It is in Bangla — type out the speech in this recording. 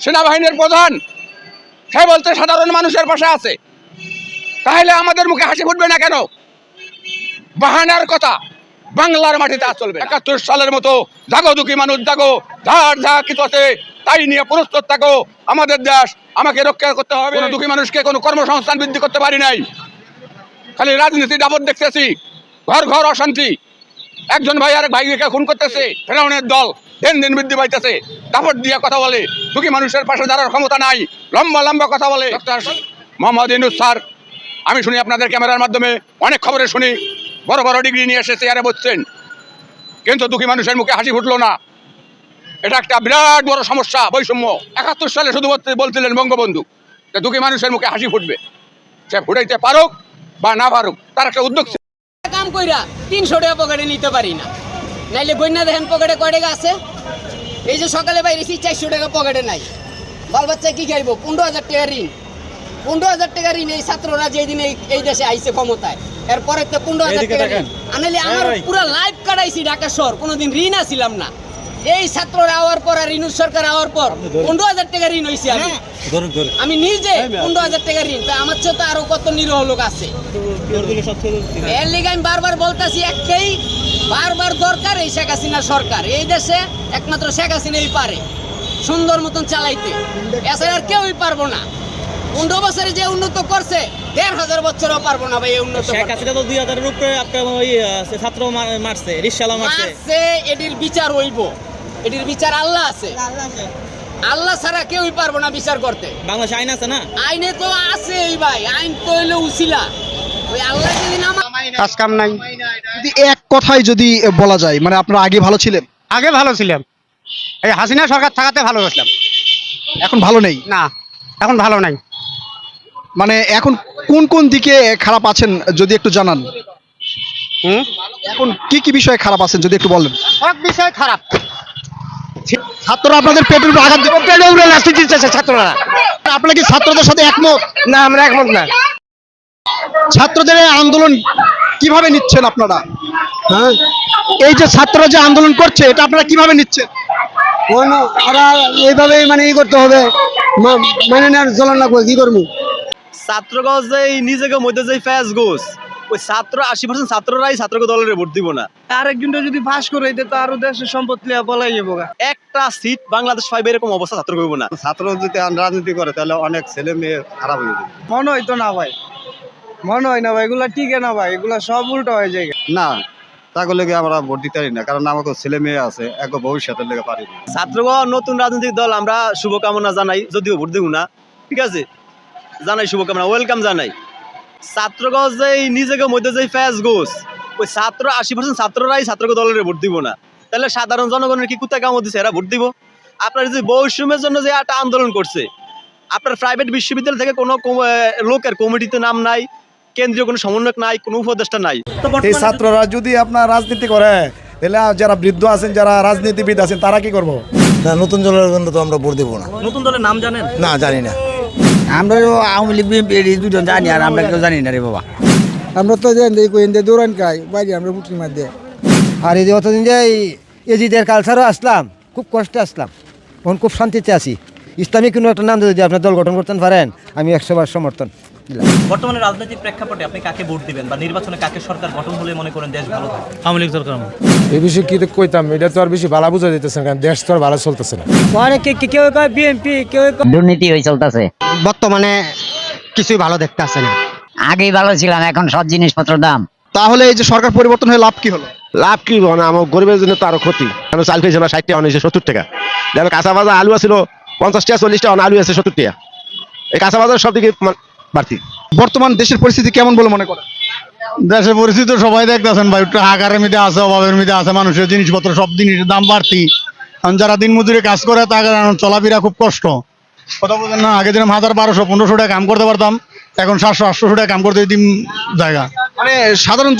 সেনাবাহিনীর প্রধান, সে বলতে সাধারণ মানুষের পাশে আছে। তাহলে আমাদের মুখে হাসি ফুটবে না কেন? বাহানার কথা বাংলার মাটিতে চলবে একাত্তর সালের মতো জাগো দুঃখী মানুষ, জাগো যার যা কিছু আছে তাই নিয়ে প্রস্তুত থাকো। আমাদের দেশ আমাকে রক্ষা করতে হবে। দুঃখী মানুষকে কোনো কর্মসংস্থান বৃদ্ধি করতে পারি নাই। খালি রাজনীতি দাবত দেখতেছি। ঘর ঘর অশান্তি। একজন ভাই আরেক ভাইকে খুন করতেছে ফেরাউনের দল দিন দিন বৃদ্ধি পাইতেছে দাপট দিয়ে কথা বলে দুঃখী মানুষের পাশে দাঁড়ার ক্ষমতা নাই লম্বা লম্বা কথা বলে। মোহাম্মদ ইনুস স্যার আমি শুনি আপনাদের ক্যামেরার মাধ্যমে অনেক খবরে শুনি বড় বড় ডিগ্রি নিয়ে এসে চেয়ারে বসছেন। কিন্তু দুঃখী মানুষের মুখে হাসি ফুটলো না। এটা একটা বিরাট বড় সমস্যা বৈষম্য। একাত্তর সালে শুধু বলছিলেন বঙ্গবন্ধু যে দুঃখী মানুষের মুখে হাসি ফুটবে। সে ফুটাইতে পারুক বা না পারুক তার একটা উদ্যোগ কইরা তিনশো টাকা পকেটে নিতে পারি না। নাইলে গন্যা দেখেন পকেটে কয় টাকা আছে? এই যে সকালে বাইরেছি চারশো টাকা পকেটে নাই। বাল বাচ্চা কি খাইব? পনেরো হাজার টাকা ঋণ। পনেরো হাজার টাকা ঋণ এই ছাত্ররা যেদিন এই এই দেশে আইছে ক্ষমতায়। এরপরে তো পনেরো হাজার টাকা ঋণ। আনাইলে আমার পুরো লাইফ কাটাইছি ঢাকা শহর। কোনোদিন ঋণ আসিলাম না। এই ছাত্ররা আওয়ার পর আর ঋণুর সরকার আওয়ার পর পনেরো হাজার টাকা ঋণ হয়েছি আমি। আমি নিজে পনেরো হাজার টাকা ঋণ। তা আমার চেয়ে তো আরও কত নিরহ লোক আছে। এর লিগে আমি বারবার বলতেছি একটাই বারবার দরকার এই শেখ হাসিনা সরকার। এই দেশে একমাত্র শেখ হাসিনাই পারে সুন্দর মতন চালাইতে। এছাড়া আর কেউই পারব না। পনেরো বছরে যে উন্নত করছে দেড় হাজার বছরও পারব না ভাই এই উন্নত শেখ হাসিনা তো দুই হাজারের উপরে আপনার ওই ছাত্র মারছে রিক্সালা মারছে এটির বিচার হইব। এটির বিচার আল্লাহ আছে। আল্লাহ ছাড়া কেউই পারব না বিচার করতে। বাংলাদেশ আইন আছে না? আইনে তো আছে এই ভাই আইন তো হইলে উছিলা ওই আল্লাহ যদি না কাজ কাম নাই। যদি এক কথায় যদি বলা যায় মানে আপনারা আগে ভালো ছিলেন? আগে ভালো ছিলাম। এই হাসিনা সরকার থাকাতে ভালো ছিলাম এখন ভালো নেই? না এখন ভালো নাই। মানে এখন কোন কোন দিকে খারাপ আছেন যদি একটু জানান? হুম? এখন কি কি বিষয়ে খারাপ আছেন যদি একটু বলেন। সব বিষয় খারাপ। ছাত্ররা আপনাদের পেটের উপর আঘাত দিবে পেটে উড়ে লাঠি দিতেছে ছাত্ররা। আপনারা কি ছাত্রদের সাথে একমত? না আমরা একমত না। ছাত্রদের আন্দোলন কীভাবে নিচ্ছেন আপনারা? হ্যাঁ? এই যে ছাত্ররা যে আন্দোলন করছে এটা আপনারা কীভাবে নিচ্ছেন? ওরা এইভাবে মানে ই করতে হবে। মানে না চলন লাগবে কি করব? ছাত্রগঞ্জ যে এই নিজেকে মধ্যে যে ফ্যাস গোস ওই ছাত্র আশি পার্সেন্ট ছাত্ররাই ছাত্রকে দলের ভোট দিব না। আরেকজনটা যদি ফাঁস করে দিতে তো আরও দেশের সম্পদ লিয়া বলাই যাব একটা সিট বাংলাদেশ পাইবে এরকম অবস্থা ছাত্র করব না। ছাত্র যদি রাজনীতি করে তাহলে অনেক ছেলে মেয়ে খারাপ হয়ে যাবে। মনে হয় তো না ভাই। মনে হয় না ভাই এগুলা টিকে না ভাই এগুলা সব উল্টো হয়ে যায় না তাগুলো আমরা ভোট দিতে পারি না কারণ আমাকে ছেলে মেয়ে আছে এক ভবিষ্যতের লেগে পারি ছাত্রগণ নতুন রাজনৈতিক দল আমরা শুভকামনা জানাই যদিও ভোট দেব না ঠিক আছে? জানাই শুভকামনা ওয়েলকাম জানাই। ছাত্রগঞ্জ যে এই নিজেকে মধ্যে যে ফ্যাস গোস ওই ছাত্র আশি পার্সেন্ট ছাত্ররাই ছাত্রকে দলের ভোট দিব না। তাহলে সাধারণ জনগণের কি কোথায় কামড় দিচ্ছে এরা ভোট দিব। আপনার যে বৈষম্যের জন্য যে একটা আন্দোলন করছে আপনার প্রাইভেট বিশ্ববিদ্যালয় থেকে কোনো লোকের কমিটিতে নাম নাই কেন্দ্রীয় কোনো সমন্বয়ক নাই কোনো উপদেষ্টা নাই। এই ছাত্ররা যদি আপনার রাজনীতি করে তাহলে যারা বৃদ্ধ আছেন যারা রাজনীতিবিদ আছেন তারা কি করব? না নতুন দলের জন্য তো আমরা ভোট দেবো না। নতুন দলের নাম জানেন? না জানি না। আমরা আওয়ামী লীগ, বিএনপি দুজন জানি আর আমরা কেউ জানি না রে বাবা। আমরা তো জানি কইন দে দৌড়ান খাই, বাইরে আমরা মার দে আর এই যে অতদিন যে এই এজিদের কালচারও আসলাম, খুব কষ্টে আসলাম। এখন খুব শান্তিতে আছি। ইসলামিক কোনো একটা নাম যদি আপনার দল গঠন করতে পারেন, আমি একশোবার সমর্থন। বর্তমানে রাজনৈতিক প্রেক্ষাপটে আপনি কাকে ভোট দিবেন বা নির্বাচনে কাকে সরকার গঠন হলে মনে করেন দেশ ভালো থাকবে? আওয়ামী লীগ সরকার এই বিষয়ে কি কইতাম? এটা তো আর বেশি ভালো বুঝা দিতেছে কারণ দেশ তো আর ভালো চলতেছে না। অনেকে কেউ কয় বিএনপি কেউ দুর্নীতি হয়ে চলতেছে। বর্তমানে কিছুই ভালো দেখতে আসে না। আগেই ভালো ছিলাম এখন সব জিনিসপত্র দাম। তাহলে এই যে সরকার পরিবর্তন হয়ে লাভ কি হলো? লাভ কি মানে আমার গরিবের জন্য তো আরও ক্ষতি। কেন চাল খেয়েছিল ষাট টাকা অনেক সত্তর টাকা। যেন কাঁচা বাজার আলু আছিল পঞ্চাশ টাকা চল্লিশ টাকা আলু আছে সত্তর টাকা। এই কাঁচা বাজার সব দিকে বাড়তি। বর্তমান দেশের পরিস্থিতি কেমন বলে মনে করেন? দেশের পরিস্থিতি তো সবাই দেখতেছেন ভাই একটু হাকারের মধ্যে আছে অভাবের মধ্যে আছে মানুষের জিনিসপত্র সব জিনিসের দাম বাড়তি। কারণ যারা দিন মজুরি কাজ করে তাদের চলাফিরা খুব কষ্ট। কথা বলছেন না আগে দিন হাজার বারোশো পনেরোশো টাকা কাম করতে পারতাম এখন সাতশো আটশো টাকা কাম করতে দিন জায়গা। মানে সাধারণ